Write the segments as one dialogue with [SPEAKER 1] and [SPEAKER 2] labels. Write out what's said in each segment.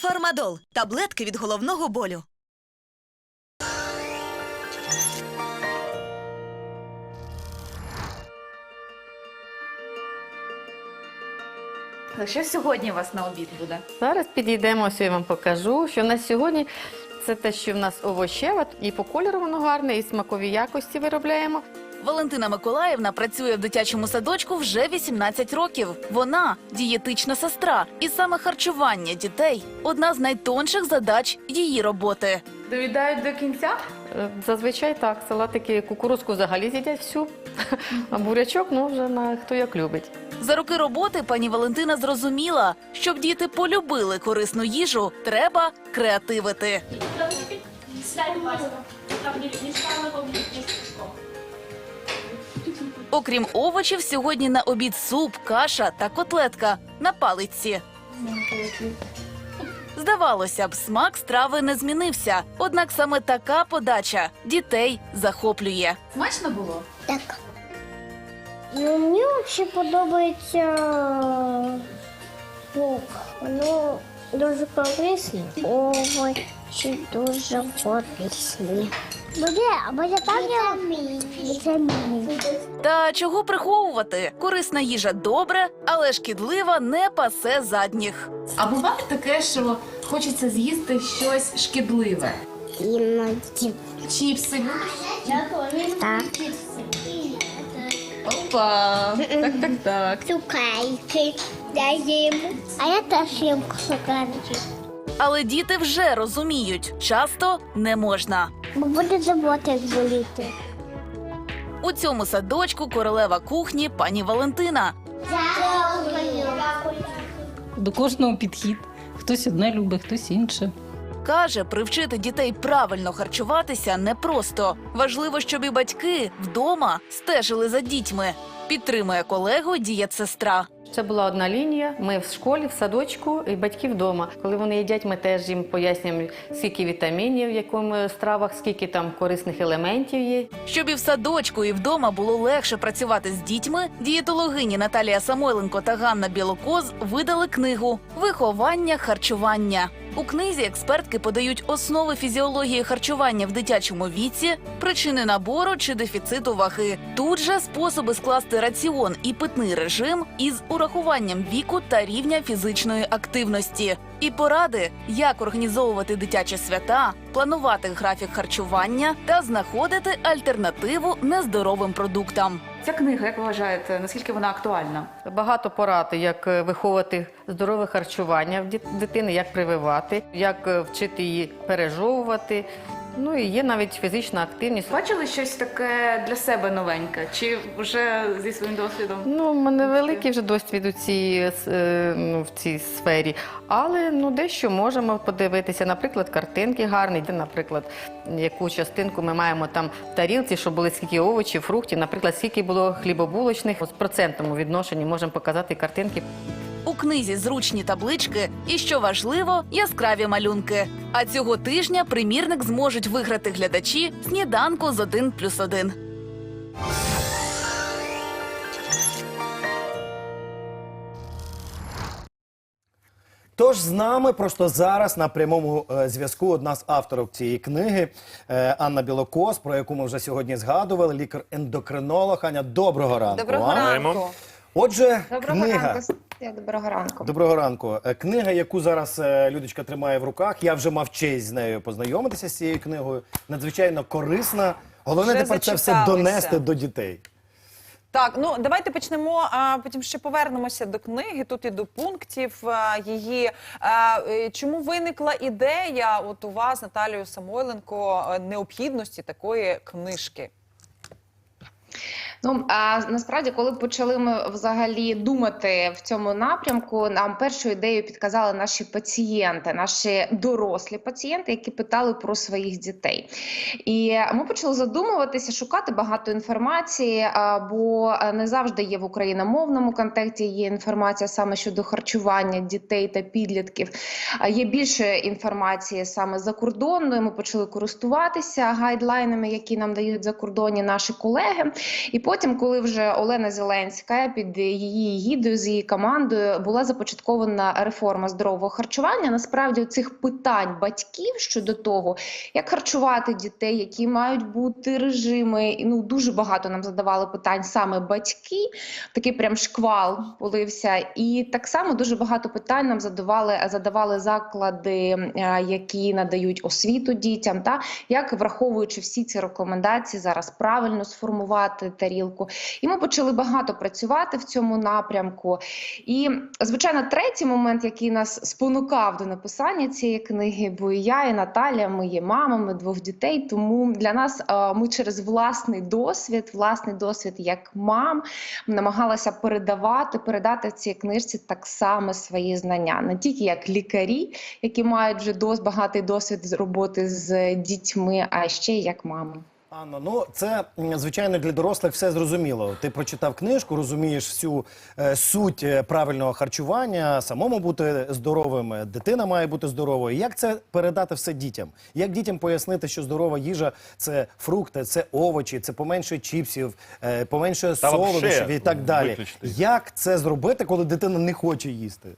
[SPEAKER 1] Фармадол таблетки від головного болю.
[SPEAKER 2] Що сьогодні у вас на обід буде?
[SPEAKER 3] Зараз підійдемо, ось я вам покажу, що в нас сьогодні це те, що в нас овощева, і по кольору воно гарне, і смакові якості виробляємо.
[SPEAKER 2] Валентина Миколаївна працює в дитячому садочку вже 18 років. Вона дієтична сестра, і саме харчування дітей одна з найтонших задач її роботи. Довідають до кінця.
[SPEAKER 3] Е, Зазвичай так, салатики кукурузку взагалі з'їдять всю, а бурячок, ну вже на хто як любить.
[SPEAKER 2] За роки роботи пані Валентина зрозуміла, щоб діти полюбили корисну їжу, треба креативити.
[SPEAKER 4] Там не.
[SPEAKER 2] Окрім овочів, сьогодні на обід суп, каша та котлетка на палиці. Здавалося б, смак страви не змінився. Однак саме така подача дітей захоплює. Смачно було?
[SPEAKER 5] Так. Ну, мені взагалі подобається лук. Воно дуже корисне. Овочі дуже корисні. Буде, так вітаміни.
[SPEAKER 2] Та чого приховувати? Корисна їжа добре, але шкідлива не пасе задніх.
[SPEAKER 6] А буває таке, що хочеться з'їсти щось шкідливе.
[SPEAKER 5] Іноді.
[SPEAKER 6] Чіпси?
[SPEAKER 5] Так.
[SPEAKER 6] Опа! Так, так, так.
[SPEAKER 5] Цукайки даємо. А я теж їм цукерки.
[SPEAKER 2] Але діти вже розуміють, часто не можна.
[SPEAKER 5] Бо буде животик боліти.
[SPEAKER 2] У цьому садочку королева кухні пані Валентина.
[SPEAKER 7] До кожного підхід. Хтось одне любить, хтось інше.
[SPEAKER 2] Каже, привчити дітей правильно харчуватися непросто. Важливо, щоб і батьки вдома стежили за дітьми. Підтримує колегу дієтсестра.
[SPEAKER 3] Це була одна лінія. Ми в школі, в садочку і батьки вдома. Коли вони їдять, ми теж їм пояснюємо, скільки вітамінів, в якому стравах, скільки там корисних елементів є.
[SPEAKER 2] Щоб і в садочку, і вдома було легше працювати з дітьми, дієтологині Наталія Самойленко та Ганна Білокоз видали книгу Виховання харчування. У книзі експертки подають основи фізіології харчування в дитячому віці, причини набору чи дефіциту ваги. Тут же способи скласти раціон і питний режим із урахуванням віку та рівня фізичної активності. І поради, як організовувати дитячі свята, планувати графік харчування та знаходити альтернативу нездоровим продуктам.
[SPEAKER 6] Ця книга, як ви вважаєте, наскільки вона актуальна?
[SPEAKER 3] Багато порад, як виховати виховувати здорове харчування в дит- дитини, як прививати, як е, вчити її пережовувати. Ну і є навіть фізична активність.
[SPEAKER 6] Бачили щось таке для себе новеньке? Чи вже зі своїм досвідом?
[SPEAKER 3] Ну, у мене великий вже досвід у цій, е, ну, в цій сфері, але ну, дещо можемо подивитися. Наприклад, картинки гарні, де, наприклад, яку частинку ми маємо там в тарілці, щоб були скільки овочів, фруктів, наприклад, скільки було хлібобулочних. З процентному відношенні можемо показати картинки.
[SPEAKER 2] У книзі зручні таблички і, що важливо, яскраві малюнки. А цього тижня примірник зможуть виграти глядачі сніданку з 1 плюс 1.
[SPEAKER 8] Тож з нами просто зараз на прямому е, зв'язку одна з авторок цієї книги е, Анна Білокос, про яку ми вже сьогодні згадували, лікар-ендокринолог. Аня, доброго ранку.
[SPEAKER 9] Доброго ранку.
[SPEAKER 8] Отже,
[SPEAKER 9] Доброго
[SPEAKER 8] книга.
[SPEAKER 9] ранку. Доброго ранку.
[SPEAKER 8] Доброго ранку. Е, Книга, яку зараз е, Людочка тримає в руках. Я вже мав честь з нею познайомитися з цією книгою. Надзвичайно корисна. Головне
[SPEAKER 9] Вже
[SPEAKER 8] тепер це все донести до дітей.
[SPEAKER 9] Так, ну давайте почнемо, а потім ще повернемося до книги. Тут і до пунктів а, її. А, е, чому виникла ідея от у вас, Наталію Самойленко, необхідності такої книжки?
[SPEAKER 10] Ну а насправді, коли почали ми взагалі думати в цьому напрямку, нам першу ідею підказали наші пацієнти, наші дорослі пацієнти, які питали про своїх дітей. І ми почали задумуватися, шукати багато інформації, бо е, не завжди є в україномовному контексті є інформація саме щодо харчування дітей та підлітків. Є більше інформації саме за закордонною. Ми почали користуватися гайдлайнами, які нам дають закордонні наші колеги. І потім, коли вже Олена Зеленська під її гідою з її командою була започаткована реформа здорового харчування, насправді цих питань батьків щодо того, як харчувати дітей, які мають бути режими, ну дуже багато нам задавали питань саме батьки. Такий прям шквал полився. І так само дуже багато питань нам задавали, задавали заклади, е, які надають освіту дітям, та як враховуючи всі ці рекомендації, зараз правильно сформувати тарілку. І ми почали багато працювати в цьому напрямку. І, звичайно, третій момент, який нас спонукав до написання цієї книги, бо я, і Наталя, ми є мамами двох дітей. Тому для нас е, ми через власний досвід, власний досвід як мам, намагалася передавати, передати в цій книжці так само свої знання, не тільки як лікарі, які мають вже дос, багатий досвід роботи з дітьми, а ще й як мами.
[SPEAKER 8] Анно, ну це звичайно для дорослих все зрозуміло. Ти прочитав книжку, розумієш всю е, суть е, правильного харчування, самому бути здоровим, е, дитина має бути здоровою. Як це передати все дітям? Як дітям пояснити, що здорова їжа це фрукти, це овочі, це поменше чіпсів, е, поменше солодощів і так далі.
[SPEAKER 11] виключити.
[SPEAKER 8] Як це зробити, коли дитина не хоче їсти?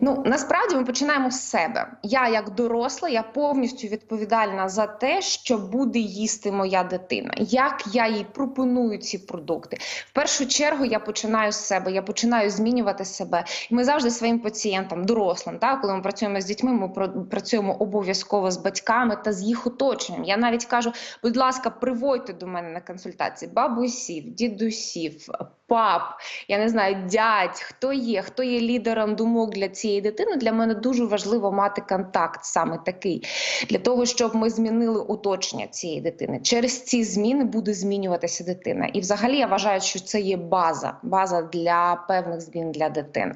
[SPEAKER 10] Ну насправді ми починаємо з себе. Я, як доросла, я повністю відповідальна за те, що буде їсти моя дитина. Як я їй пропоную ці продукти. В першу чергу я починаю з себе, я починаю змінювати себе. Ми завжди своїм пацієнтам, дорослим, так, коли ми працюємо з дітьми, ми працюємо обов'язково з батьками та з їх оточенням. Я навіть кажу, будь ласка, приводьте до мене на консультації бабусів, дідусів, пап, я не знаю, дядь, хто є, хто є лідером думок для цієї дитини. Для мене дуже важливо мати контакт саме такий, для того, щоб ми змінили оточення цієї дитини. Через ці зміни буде змінюватися дитина. І взагалі я вважаю, що це є база, база для певних змін для дитини.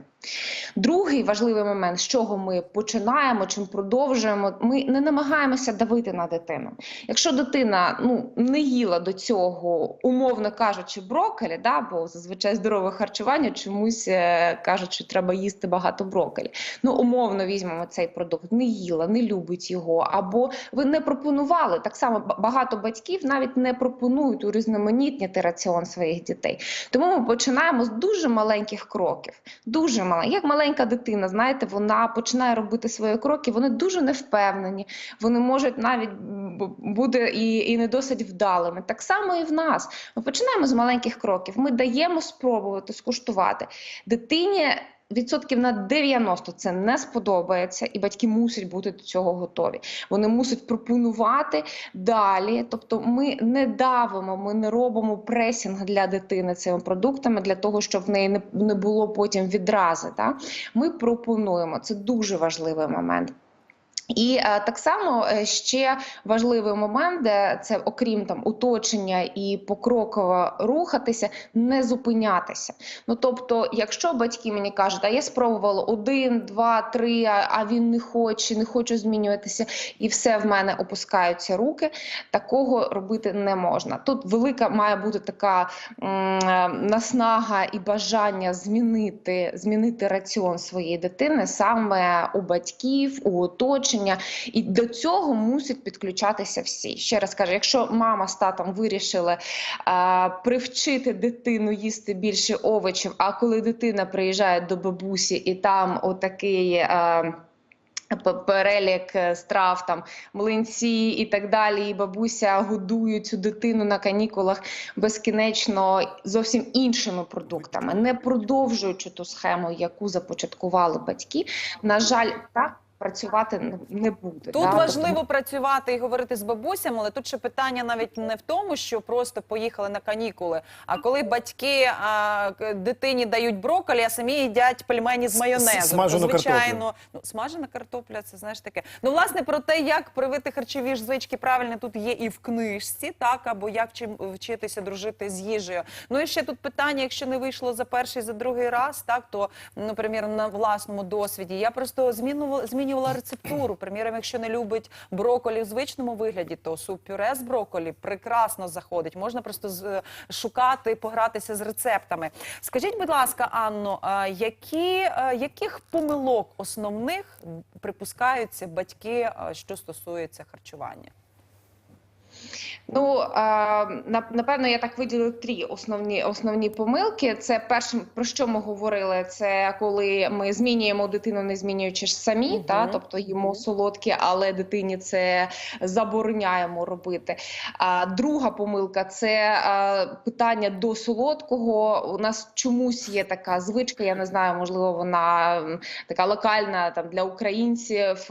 [SPEAKER 10] Другий важливий момент, з чого ми починаємо, чим продовжуємо, ми не намагаємося давити на дитину. Якщо дитина ну не їла до цього, умовно кажучи, брокколі, да, бо зазвичай здорове харчування чомусь е, кажуть, що треба їсти багато брокколі. Ну, умовно візьмемо цей продукт, не їла, не любить його, або ви не пропонували. Так само багато батьків навіть не пропонують урізноманітніти раціон своїх дітей. Тому ми починаємо з дуже маленьких кроків. Дуже маленьких. Як маленька дитина, знаєте, вона починає робити свої кроки, вони дуже невпевнені, вони можуть навіть бути і, і не досить вдалими. Так само і в нас. Ми починаємо з маленьких кроків. Ми даємо спробувати скуштувати дитині. Відсотків на 90 це не сподобається, і батьки мусять бути до цього готові. Вони мусять пропонувати далі. Тобто, ми не давимо, ми не робимо пресінг для дитини цими продуктами для того, щоб в неї не, було потім відрази. Так? Ми пропонуємо. Це дуже важливий момент. І е, так само е, ще важливий момент, де це окрім там уточнення і покроково рухатися, не зупинятися. Ну тобто, якщо батьки мені кажуть, а я спробувала один, два, три, а, він не хоче, не хоче змінюватися, і все в мене опускаються руки. Такого робити не можна. Тут велика має бути така е, наснага і бажання змінити, змінити раціон своєї дитини саме у батьків, у оточення. І до цього мусять підключатися всі. Ще раз кажу, якщо мама з татом вирішили а, привчити дитину їсти більше овочів, а коли дитина приїжджає до бабусі і там отакий. А, Перелік е, страв, там млинці і так далі. І бабуся годує цю дитину на канікулах безкінечно зовсім іншими продуктами, не продовжуючи ту схему, яку започаткували батьки. На жаль, так працювати не- буде.
[SPEAKER 9] Тут
[SPEAKER 10] да?
[SPEAKER 9] важливо
[SPEAKER 10] Тобто
[SPEAKER 9] працювати і говорити з бабусями, але тут ще питання навіть не в тому, що просто поїхали на канікули. А коли батьки а, дитині дають брокколі, а самі їдять пельмені з майонезом.
[SPEAKER 8] смажену
[SPEAKER 9] звичайно,
[SPEAKER 8] картоплю.
[SPEAKER 9] ну смажена картопля, це знаєш таке. Ну, власне, про те, як привити харчові ж звички правильно, тут є і в книжці, так або як чим вчитися дружити з їжею. Ну і ще тут питання, якщо не вийшло за перший, за другий раз, так то, ну, приміром, на власному досвіді. Я просто змінювала, змінювала рецептуру. Приміром, якщо не любить брокколі в звичному вигляді, то суп-пюре з броколі прекрасно заходить. Можна просто з- шукати, погратися з рецептами. Скажіть, будь ласка, Анно, які, яких помилок основних припускаються батьки, що стосується харчування?
[SPEAKER 10] Ну напевно, я так виділила три основні основні помилки. Це першим про що ми говорили, це коли ми змінюємо дитину, не змінюючи ж самі,
[SPEAKER 9] Мгм.
[SPEAKER 10] та тобто їмо солодкі, але дитині це забороняємо робити. А друга помилка це питання до солодкого. У нас чомусь є така звичка. Я не знаю, можливо, вона така локальна там для українців.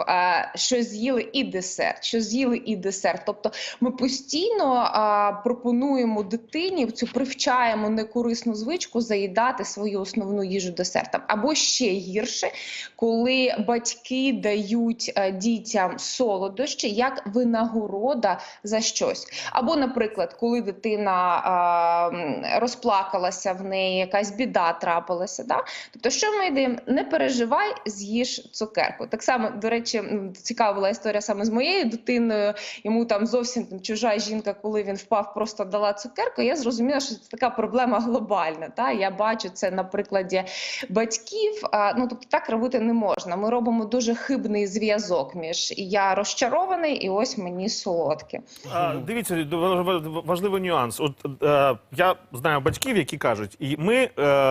[SPEAKER 10] що з'їли і десерт, що з'їли і десерт. Тобто ми постійно а, пропонуємо дитині цю привчаємо некорисну звичку заїдати свою основну їжу десертом. Або ще гірше, коли батьки дають е, дітям солодощі як винагорода за щось. Або, наприклад, коли дитина а, розплакалася, в неї якась біда трапилася. Да? Тобто, що ми йдемо? Не переживай, з'їж цукерку. Так само, до речі, цікава була історія саме з моєю дитиною. Йому там зовсім чужа жінка, коли він впав, просто дала цукерку. Я зрозуміла, що це така проблема глобальна. Та? Я бачу це на прикладі батьків. Ну тобто так робити не можна. Ми робимо дуже хибний зв'язок між я розчарований, і ось мені солодке.
[SPEAKER 11] А, дивіться, важ- важливий нюанс. От е, я знаю батьків, які кажуть, і ми е,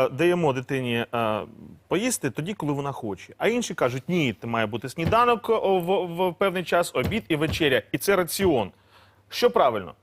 [SPEAKER 11] даємо дитині е, поїсти тоді, коли вона хоче. А інші кажуть, ні, це має бути сніданок о, в, в певний час, обід і вечеря, і це раціон. Що правильно?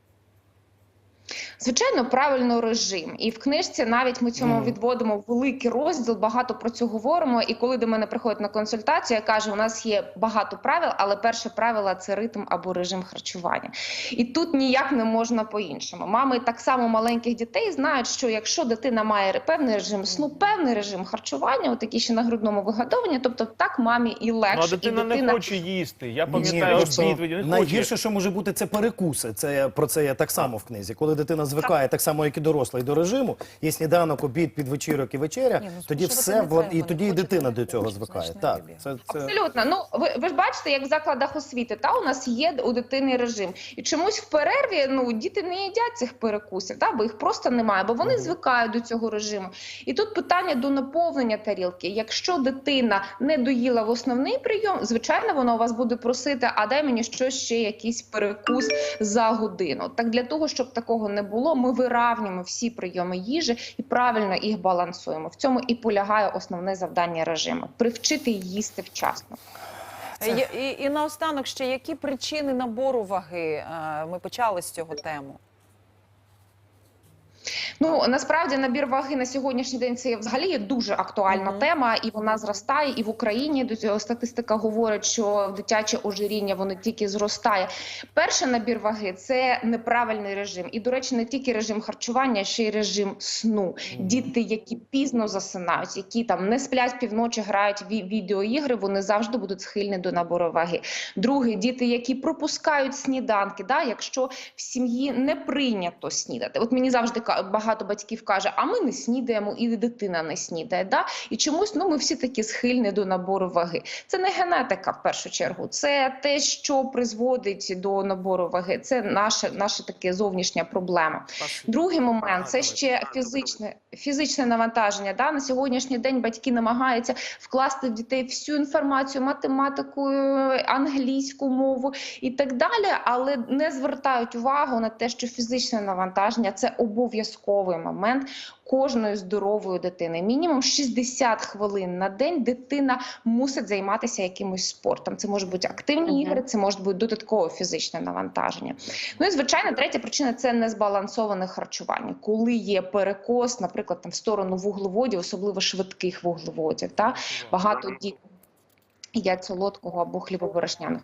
[SPEAKER 10] Звичайно, правильно режим. І в книжці навіть ми цьому відводимо великий розділ, багато про це говоримо. І коли до мене приходять на консультацію, я кажу, у нас є багато правил, але перше правило це ритм або режим харчування. І тут ніяк не можна по-іншому. Мами так само маленьких дітей знають, що якщо дитина має певний режим сну, певний режим харчування, отакі ще на грудному вигодованні, тобто так мамі і легше.
[SPEAKER 11] Ну, а дитина,
[SPEAKER 10] і дитина
[SPEAKER 11] не хоче їсти. Я пам'ятаю не хоче.
[SPEAKER 8] найгірше, що може бути, це перекуси. Це про це є так само в книзі. Коли дитина звикає так само, як і дорослий до режиму, є сніданок, обід, підвечірок і вечеря,
[SPEAKER 9] Ні, ну,
[SPEAKER 8] тоді все
[SPEAKER 9] не
[SPEAKER 8] і тоді і дитина до цього звикає. Так, це, це...
[SPEAKER 10] Абсолютно. Ну ви, ви ж бачите, як в закладах освіти, та у нас є у дитини режим. І чомусь в перерві ну діти не їдять цих перекусів, та бо їх просто немає, бо вони звикають до цього режиму. І тут питання до наповнення тарілки. Якщо дитина не доїла в основний прийом, звичайно, вона у вас буде просити, а дай мені щось ще якийсь перекус за годину. Так для того, щоб такого не було, ми виравнюємо всі прийоми їжі і правильно їх балансуємо. В цьому і полягає основне завдання режиму привчити їсти вчасно.
[SPEAKER 9] І, І, і наостанок ще які причини набору ваги? Е, Ми почали з цього тему.
[SPEAKER 10] Ну насправді набір ваги на сьогоднішній день це взагалі є дуже актуальна
[SPEAKER 9] Мгм.
[SPEAKER 10] тема, і вона зростає. І в Україні до цього статистика говорить, що дитяче ожиріння воно тільки зростає. Перший набір ваги це неправильний режим. І, до речі, не тільки режим харчування, а ще й режим сну. Діти, які пізно засинають, які там не сплять півночі, грають ві- відеоігри, вони завжди будуть схильні до набору ваги. Друге, діти, які пропускають сніданки, да, якщо в сім'ї не прийнято снідати. От мені завжди ка- багато батьків каже, а ми не снідаємо, і дитина не снідає. Да? І чомусь ну ми всі такі схильні до набору ваги. Це не генетика в першу чергу, це те, що призводить до набору ваги. Це наша, наша таке зовнішня проблема. Другий момент це ще фізичне, фізичне навантаження. Да? На сьогоднішній день батьки намагаються вкласти в дітей всю інформацію, математику, англійську мову і так далі, але не звертають увагу на те, що фізичне навантаження це обов'язковий момент кожної здорової дитини. Мінімум 60 хвилин на день дитина мусить займатися якимось спортом. Це можуть бути активні
[SPEAKER 3] Мгм.
[SPEAKER 10] ігри, це може бути додаткове фізичне навантаження. Ну і звичайно, третя причина це незбалансоване харчування, коли є перекос, наприклад, там в сторону вуглеводів, особливо швидких вуглеводів. Та багато дітей їдять солодкого або хлібоборошняних.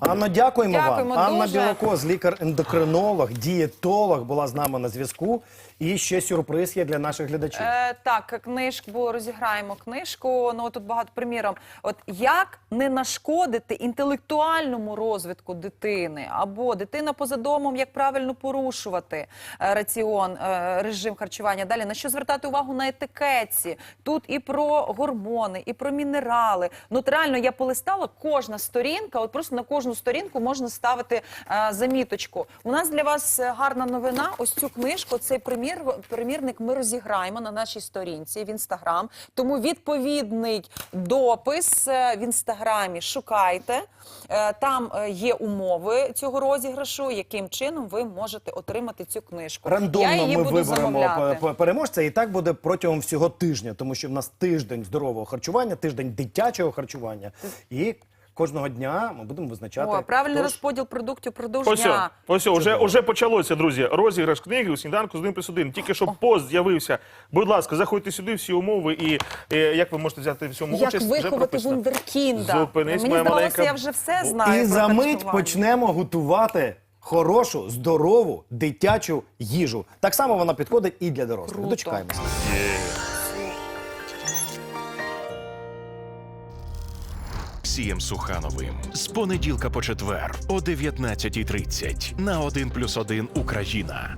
[SPEAKER 8] Анно, дякуємо,
[SPEAKER 9] Дякуємо
[SPEAKER 8] вам. Анна
[SPEAKER 9] дуже.
[SPEAKER 8] Білокоз, лікар-ендокринолог, дієтолог, була з нами на зв'язку. І ще сюрприз є для наших глядачів.
[SPEAKER 9] Е, так, книжку розіграємо книжку. Ну тут багато приміром. От як не нашкодити інтелектуальному розвитку дитини, або дитина поза домом, як правильно порушувати е, раціон, е, режим харчування. Далі на що звертати увагу на етикетці? Тут і про гормони, і про мінерали. Ну от реально я полистала кожна сторінка. От просто на кожну сторінку можна ставити е, заміточку. У нас для вас е, гарна новина. Ось цю книжку, цей примір, примірник ми розіграємо на нашій сторінці в інстаграм. Тому відповідний допис е, в інстаграмі шукайте. Е, Там е, є умови цього розіграшу, яким чином ви можете отримати цю книжку. Я
[SPEAKER 8] Рандомно
[SPEAKER 9] її
[SPEAKER 8] ми
[SPEAKER 9] буду
[SPEAKER 8] виберемо
[SPEAKER 9] замовляти.
[SPEAKER 8] п- п- переможця, і так буде протягом всього тижня, тому що в нас тиждень здорового харчування, тиждень дитячого харчування, і кожного дня ми будемо визначати.
[SPEAKER 9] О, правильний
[SPEAKER 8] хто ж-
[SPEAKER 9] розподіл продуктів продовж
[SPEAKER 11] Ось, о,
[SPEAKER 9] дня.
[SPEAKER 11] ось о, вже, вже почалося, друзі. Розіграш книги у сніданку з 1 плюс 1. Тільки що пост з'явився. Будь ласка, заходьте сюди, всі умови, і е, як ви можете взяти в цьому
[SPEAKER 9] Як
[SPEAKER 11] участь, вже
[SPEAKER 9] виховати
[SPEAKER 11] прописано.
[SPEAKER 9] вундеркінда.
[SPEAKER 11] Зупинись,
[SPEAKER 9] Мені
[SPEAKER 11] моя
[SPEAKER 9] здалося,
[SPEAKER 11] маленька.
[SPEAKER 9] я вже все знаю.
[SPEAKER 8] І
[SPEAKER 9] про
[SPEAKER 8] за мить
[SPEAKER 9] харчування.
[SPEAKER 8] почнемо готувати хорошу, здорову дитячу їжу. Так само вона підходить і для дорослих.
[SPEAKER 9] Круто.
[SPEAKER 8] Дочекаємося.
[SPEAKER 12] Олексієм Сухановим з понеділка по четвер о 19.30 на 1+,1 Україна.